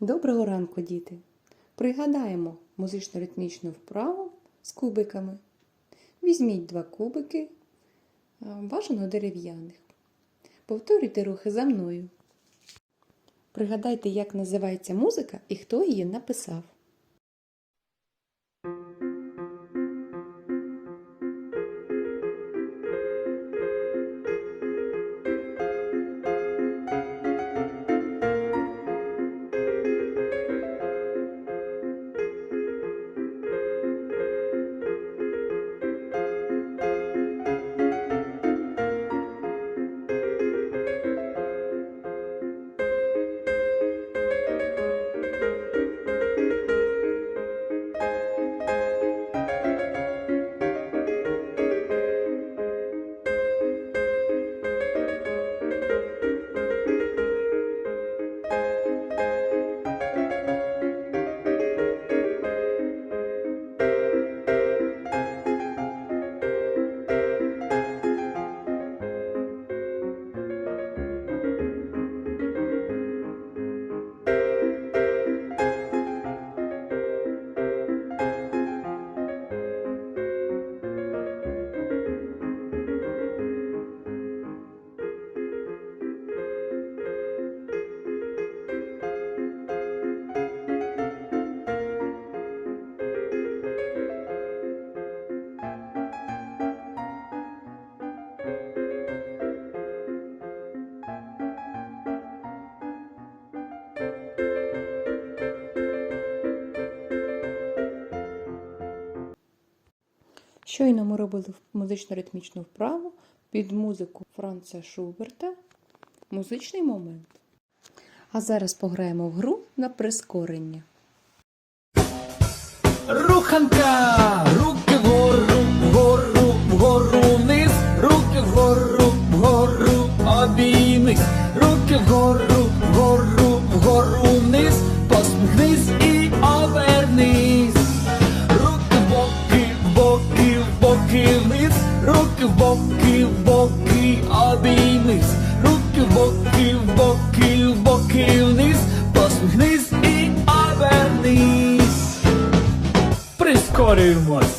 Доброго ранку, діти! Пригадаємо музично-ритмічну вправу з кубиками. Візьміть два кубики, а, бажано дерев'яних. Повторюйте рухи за мною. Пригадайте, як називається музика і хто її написав. Щойно ми робили музично-ритмічну вправу під музику Франца Шуберта Музичний момент. А зараз пограємо в гру на прискорення. Руханка, руки вгору, вгору, вгору вниз, руки вгору, вгору, обіймись, руки вгору, в боки, в боки, обіймись, руки в боки, в боки, в боки вниз, посміхнись і обернись. Прискорюємось.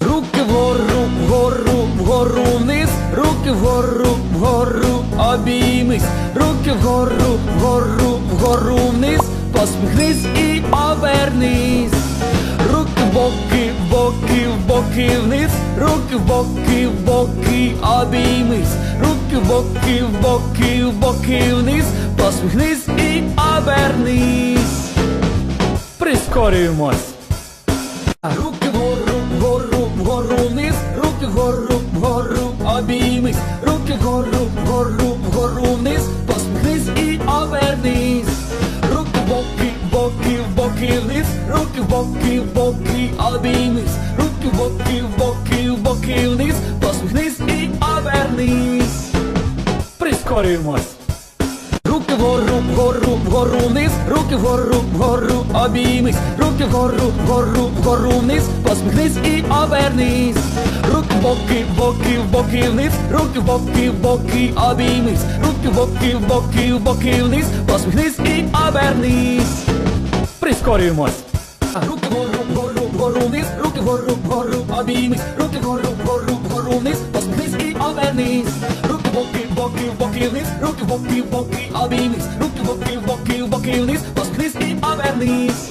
Руки вгору, вгору, вгору вниз, руки вгору, вгору, обіймись, руки вгору, вгору, вгору вниз, посміхнись і обернись. В боки, в боки, в боки вниз, руки в боки, в боки, обіймись, руки в боки, в боки, в боки вниз, посміхнись і обернись. Прискорюємось. Руки вгору, вгору, вгору вниз, руки вгору, вгору, обіймись, руки вгору, вгору, вгору вниз, посміхнись і обернись. Руки в боки, в боки, в боки вниз, боки, в боки, обіймись, руки в боки, в боки, в боки вниз, посміхнись і обернись. Прискорюємось. Руки вгору, вгору, вгору вниз, руки вгору, вгору, обіймись, руки вгору, вгору, вгору вниз, посміхнись і обернись. Руки в боки, в боки, в боки вниз, руки в боки, в боки, обіймись, руки в боки, в боки, в боки вниз, посміхнись і обернись. Прискорюємось. Руки вгору, вгору, вгору вниз, руки вгору, вгору, обіймись, руки вгору, вгору, вгору вниз, посміхнись і обернись. Руки боки, боки, боки вниз, руки боки, боки, обіймись, руки боки, боки, боки вниз, посміхнись і обернись.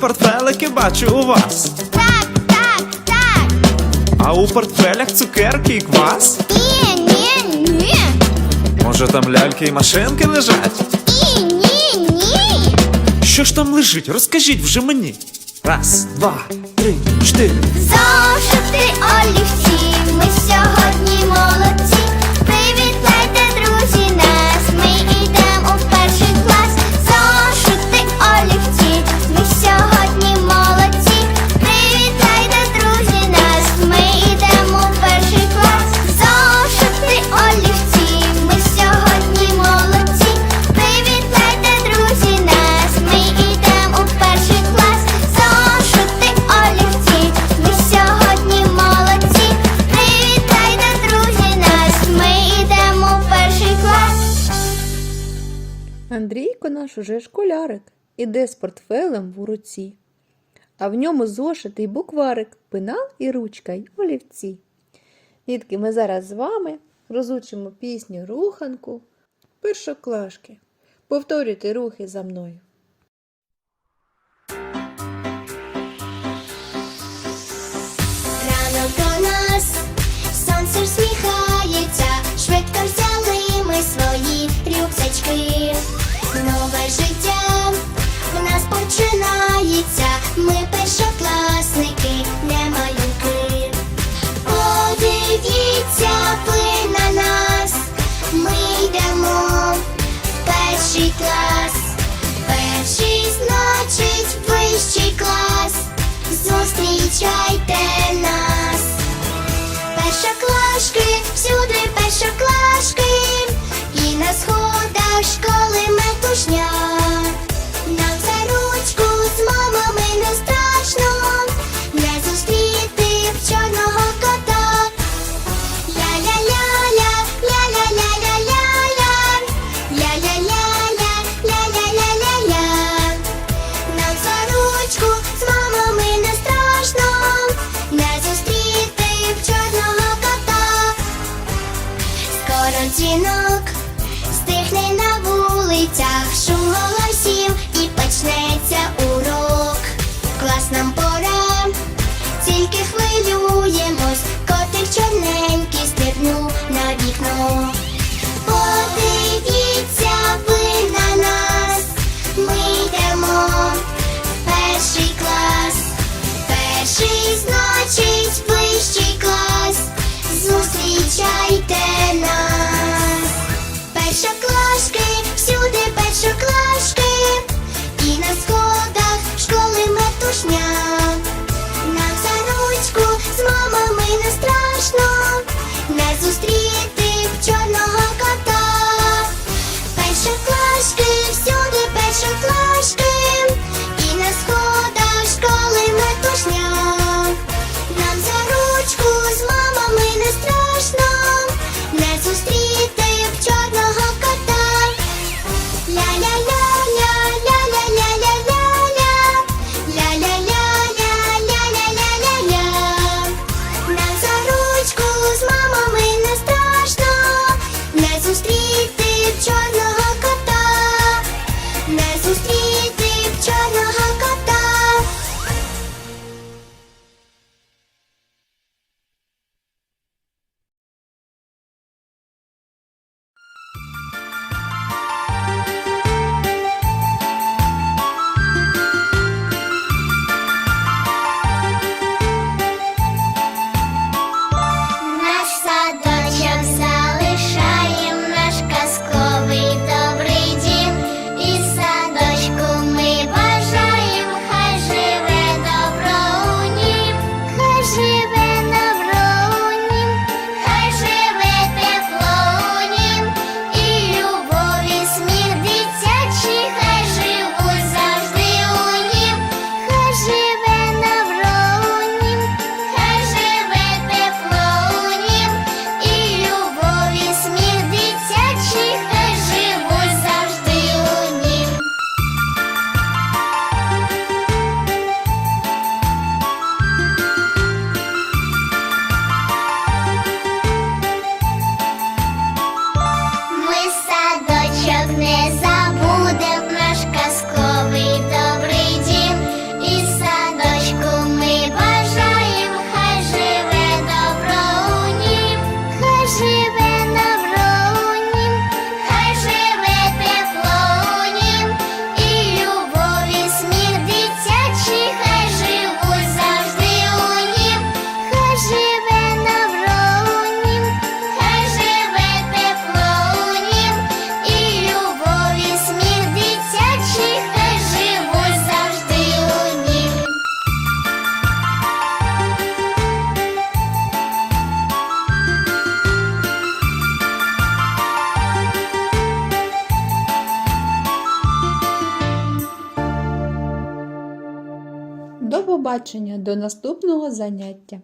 портфелики бачу у вас. Так, так, так. А у портфелях цукерки і квас? Ні, ні, ні. Може там ляльки і машинки лежать? І ні, ні. Що ж там лежить? Розкажіть вже мені. Раз, два, три, чотири. Зошити олівці. наш уже школярик іде з портфелем в руці, а в ньому зошитий букварик, пенал і ручка й олівці. Дітки, ми зараз з вами розучимо пісню руханку першоклашки. Повторюйте рухи за мною. Рано до нас сонце всміхається. Побачення, до наступного заняття!